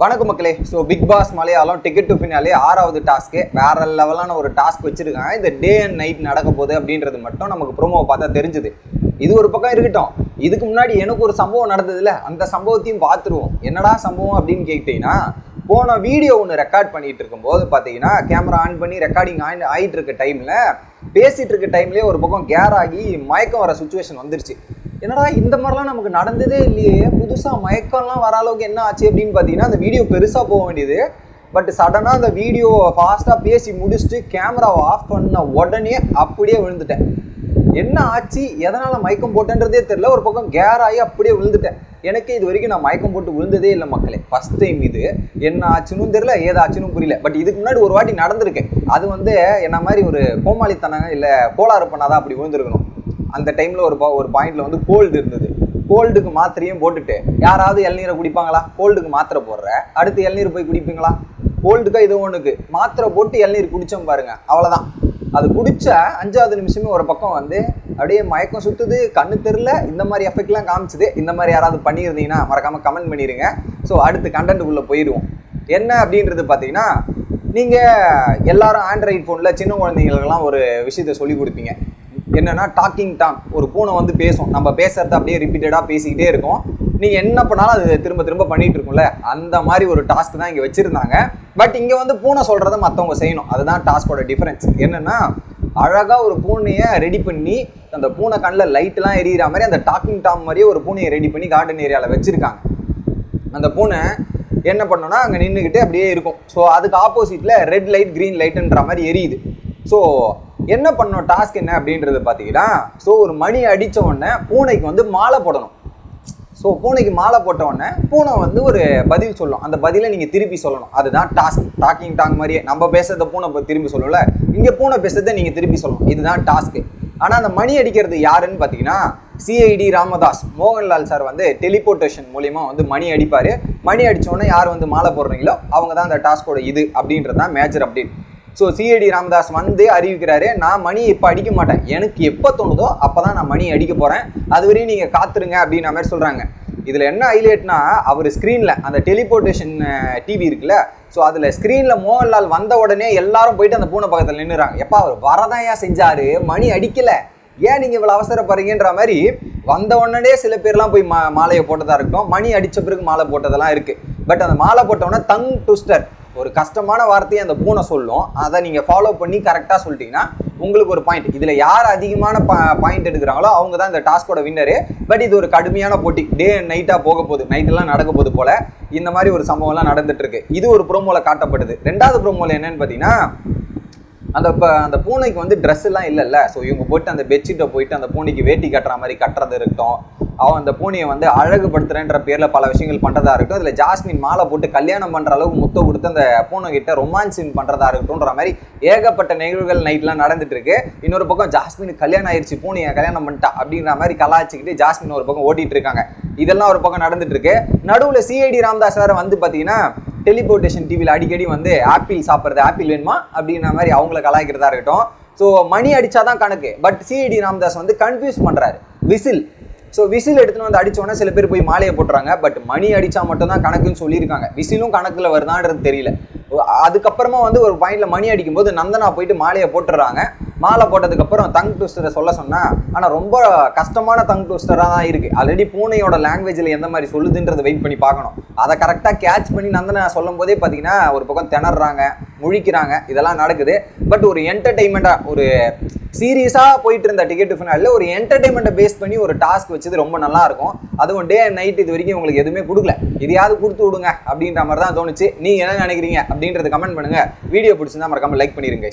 வணக்கம் மக்களே. So Bigg Boss Malayalam ticket to finale ஆறாவது டாஸ்க்கு வேற லெவலான ஒரு டாஸ்க் வச்சிருக்காங்க. இந்த டே அண்ட் நைட் நடக்க போகுது அப்படின்றது மட்டும் நமக்கு ப்ரோமோவை பார்த்தா தெரிஞ்சுது. இது ஒரு பக்கம் இருக்கட்டும். இதுக்கு முன்னாடி எனக்கு ஒரு சம்பவம் நடந்ததுல அந்த சம்பவத்தையும் பார்த்துருவோம். என்னடா சம்பவம் அப்படின்னு கேட்டீங்கன்னா போன வீடியோ ஒன்று ரெக்கார்ட் பண்ணிட்டு இருக்கும்போது பார்த்தீங்கன்னா கேமரா ஆன் பண்ணி ரெக்கார்டிங் ஆன் ஆகிட்டு இருக்க டைமில் பேசிகிட்டு இருக்க டைம்லேயே ஒரு பக்கம் கேர் ஆகி மயக்கம் வர சுச்சுவேஷன் வந்துருச்சு. என்னடா இந்த மாதிரிலாம் நமக்கு நடந்ததே இல்லையே. புதுசாக மயக்கம்லாம் வர அளவுக்கு என்ன ஆச்சு அப்படின்னு பார்த்தீங்கன்னா அந்த வீடியோ பெருசாக போக வேண்டியது. பட் சடனாக அந்த வீடியோ ஃபாஸ்ட்டாக பேசி முடிச்சுட்டு கேமராவை ஆஃப் பண்ண உடனே அப்படியே விழுந்துட்டேன். என்ன ஆச்சு? எதனால் மயக்கம் போட்டேன்றதே தெரில ஒரு பக்கம் கேர் ஆகி அப்படியே விழுந்துட்டேன். எனக்கு இது வரைக்கும் நான் மயக்கம் போட்டு விழுந்ததே இல்லை மக்களே. ஃபஸ்ட் டைம் இது. என்ன ஆச்சுன்னு தெரியல ஏதாச்சுன்னு புரியல. பட் இதுக்கு முன்னாடி ஒரு வாட்டி நடந்திருக்கு. அது வந்து என்ன மாதிரி ஒரு கோமாளித்தனம் இல்லை கோளாறு பண்ணாதான் அப்படி விழுந்திருக்கணும். அந்த டைமில் ஒரு ஒரு பாயிண்டில் வந்து கோல்டு இருந்தது. கோல்டுக்கு மாத்திரையும் போட்டுட்டு யாராவது இளநீரை குடிப்பாங்களா? கோல்டுக்கு மாத்திரை போடுற. அடுத்து இளநீர் போய் குடிப்பீங்களா? கோல்டுக்கா இது ஒன்றுக்கு மாத்திரை போட்டு இளநீர் குடித்தோம் பாருங்க. அவ்வளோதான் அது குடித்த அஞ்சாவது நிமிஷமே ஒரு பக்கம் வந்து அப்படியே மயக்கம் சுற்றுது கண்ணு தெரில இந்த மாதிரி எஃபெக்ட்லாம் காமிச்சுது. இந்த மாதிரி யாராவது பண்ணியிருந்தீங்கன்னா மறக்காமல் கமெண்ட் பண்ணிடுங்க ஸோ அடுத்து கண்டென்ட்டுக்குள்ளே போயிடுவோம். என்ன அப்படின்றது பார்த்தீங்கன்னா நீங்கள் எல்லாரும் ஆண்ட்ராய்ட் ஃபோனில் சின்ன குழந்தைங்களுக்கெல்லாம் ஒரு விஷயத்த சொல்லி கொடுப்பீங்க. என்னன்னா டாக்கிங் டாங் ஒரு பூனை வந்து பேசும். நம்ம பேசுறத அப்படியே ரிப்பீட்டடாக பேசிக்கிட்டே இருக்கும். நீங்கள் என்ன பண்ணாலும் அது திரும்ப திரும்ப பண்ணிட்டு இருக்கும்ல? அந்த மாதிரி ஒரு டாஸ்க் தான் இங்கே வச்சுருந்தாங்க. பட் இங்கே வந்து பூனை சொல்கிறத மற்றவங்க செய்யணும். அதுதான் டாஸ்கோட டிஃப்ரென்ஸ் என்னென்னா அழகாக ஒரு பூனையை ரெடி பண்ணி அந்த பூனை கண்ணில் லைட்லாம் எரியிற மாதிரி அந்த டாக்கிங் டாம் மாதிரியே ஒரு பூனையை ரெடி பண்ணி கார்டன் ஏரியாவில் வச்சுருக்காங்க. அந்த பூனை என்ன பண்ணோன்னா அங்கே நின்றுக்கிட்டு அப்படியே இருக்கும். ஸோ அதுக்கு ஆப்போசிட்டில் ரெட் லைட் க்ரீன் லைட்டுன்ற மாதிரி எரியுது. ஸோ என்ன பண்ணணும்? டாஸ்க் என்ன அப்படின்றது பார்த்தீங்கன்னா ஸோ ஒரு மணி அடித்த உடனே பூனைக்கு வந்து மாலை போடணும். ஸோ பூனைக்கு மாலை போட்ட உடனே பூனை வந்து ஒரு பதில் சொல்லும். அந்த பதிலை நீங்கள் திருப்பி சொல்லணும். அதுதான் டாஸ்க் டாக்கிங் டாங் மாதிரியே. நம்ம பேசுறத பூனை திரும்பி சொல்லல இங்கே பூனை பேசுறதை நீங்கள் திருப்பி சொல்லணும். இதுதான் டாஸ்க்கு ஆனால் அந்த மணி அடிக்கிறது யாருன்னு பார்த்தீங்கன்னா சிஐடி ராமதாஸ். மோகன்லால் சார் வந்து டெலிபோர்டேஷன் மூலிமா வந்து மணி அடிப்பார். மணி அடித்தோடனே யார் வந்து மாலை போடுறீங்களோ அவங்க தான் அந்த டாஸ்கோட இது அப்படின்றது தான் major update so CID Ramadas வந்து அறிவிக்கிறாரு நான் மணி இப்போ அடிக்க மாட்டேன். எனக்கு எப்போ தோணுதோ அப்போ தான் நான் மணி அடிக்க போகிறேன் அது வரையும் நீங்கள் காத்துருங்க அப்படின்ற மாதிரி சொல்கிறாங்க இதில் என்ன ஹைலைட்னா அவர் ஸ்க்ரீனில் அந்த டெலிபோர்டேஷன் டிவி இருக்குல்ல ஸோ அதில் ஸ்க்ரீனில் மோகன்லால் வந்த உடனே எல்லாரும் போயிட்டு அந்த பூனை பக்கத்தில் நின்றுறாங்க எப்பா அவர் வரதான் ஏன் செஞ்சார்? மணி அடிக்கலை. ஏன் நீங்கள் இவ்வளோ அவசரப்படுறீங்கன்ற மாதிரி வந்த உடனே சில பேர்லாம் போய் மா மாலையை போட்டதா இருக்கட்டும் மணி அடித்த பிறகு மாலை போட்டதெல்லாம் இருக்குது பட் அந்த மாலை போட்ட உடனே தங் டுஸ்டர் ஒரு கஷ்டமான வார்த்தையை அந்த பூனை சொல்லும். அதை நீங்கள் ஃபாலோ பண்ணி கரெக்டாக சொல்லிட்டீங்கன்னா உங்களுக்கு ஒரு பாயிண்ட் இதில் யார் அதிகமான பாயிண்ட் எடுக்கிறாங்களோ அவங்க தான் இந்த டாஸ்கோட வின்னரு பட் இது ஒரு கடுமையான போட்டி. டே அண்ட் நைட்டாக போக போகுது. நைட்டெல்லாம் நடக்க போது போல். இந்த மாதிரி ஒரு சம்பவம்லாம் நடந்துட்டுருக்கு. இது ஒரு ப்ரோமோவில் காட்டப்படுது. ரெண்டாவது ப்ரோமோவில் என்னென்னு பார்த்தீங்கன்னா அந்த ப அந்த பூனைக்கு வந்து ட்ரெஸ் எல்லாம் இல்லைல்ல. ஸோ இவங்க போயிட்டு அந்த பெட்ஷீட்டை போயிட்டு அந்த பூனைக்கு வேட்டி கட்டுற மாதிரி கட்டுறது இருக்கட்டும். அவன் அந்த பூனையை வந்து அழகுபடுத்துறேன்ற பேரில் பல விஷயங்கள் பண்ணுறதா இருக்கட்டும் அதில் ஜாஸ்மின் மாலை போட்டு கல்யாணம் பண்ணுற அளவுக்கு முத்த கொடுத்து அந்த பூனை கிட்ட ரொமான்ஸ் சீன் பண்ணுறதா இருக்கட்டும்ன்ற மாதிரி ஏகப்பட்ட நிகழ்வுகள் நைட்லாம் நடந்துட்டு இருக்கு இன்னொரு பக்கம் ஜாஸ்மின் கல்யாணம் ஆயிடுச்சு பூனையை கல்யாணம் பண்ணிட்டா அப்படின்ற மாதிரி கலாச்சிக்கிட்டு ஜாஸ்மின் ஒரு பக்கம் ஓட்டிட்டு இருக்காங்க இதெல்லாம் ஒரு பக்கம் நடந்துட்டு இருக்கு நடுவில் சிஐடி ராமதாஸ் வேறு வந்து பார்த்தீங்கன்னா டெலிபோர்டேஷன் டிவியில் அடிக்கடி வந்து ஆப்பிள் சாப்பிட்றது ஆப்பிள் வேணுமா? அப்படின்ற மாதிரி அவங்கள கலாய்க்கிறதா இருக்கட்டும். ஸோ மணி அடித்தாதான் கணக்கு. பட் சிஐடி ராமதாஸ் வந்து கன்ஃபியூஸ் பண்ணுறாரு விசில் ஸோ விசில் எடுத்துன்னு வந்து அடித்தோடனே சில பேர் போய் மாலையை போட்டுறாங்க. பட் மணி அடித்தா மட்டும்தான் கணக்குன்னு சொல்லியிருக்காங்க. விசிலும் கணக்கில் வருதான்றது தெரியல. அதுக்கப்புறமா வந்து ஒரு பாயிண்ட்ல மணி அடிக்கும்போது நந்தனா போயிட்டு மாலையை போட்டுடுறாங்க மாலை போட்டதுக்கப்புறம் தங் ட்விஸ்டரை சொல்ல சொன்னா ஆனால் ரொம்ப கஷ்டமான தங் ட்விஸ்டராக தான் இருக்கு. ஆல்ரெடி பூனையோட லாங்குவேஜில் எந்த மாதிரி சொல்லுதுன்றதை வெயிட் பண்ணி பார்க்கணும். அதை கரெக்டாக கேட்ச் பண்ணி நந்தனா சொல்லும் போதே பார்த்தீங்கன்னா ஒரு பக்கம் திணறாங்க முழிக்கிறாங்க. இதெல்லாம் நடக்குது. பட் ஒரு என்டர்டைன்மெண்ட்டாக ஒரு சீரியஸாக போயிட்டு இருந்த டிக்கெட் ஃபினாலில் ஒரு என்டர்டைன்மெண்ட்டை பேஸ் பண்ணி ஒரு டாஸ்க் வச்சது ரொம்ப நல்லா இருக்கும் அதுவும் டே அண்ட் நைட் இது வரைக்கும் உங்களுக்கு எதுவுமே கொடுக்கல. இதையாவது கொடுத்து விடுங்க அப்படின்ற மாதிரி தான் தோணுச்சு. நீங்கள் என்ன நினைக்கிறீங்க அப்படின்றத கமெண்ட் பண்ணுங்க. வீடியோ பிடிச்சிருந்தா மறக்காமல் லைக் பண்ணிடுங்க.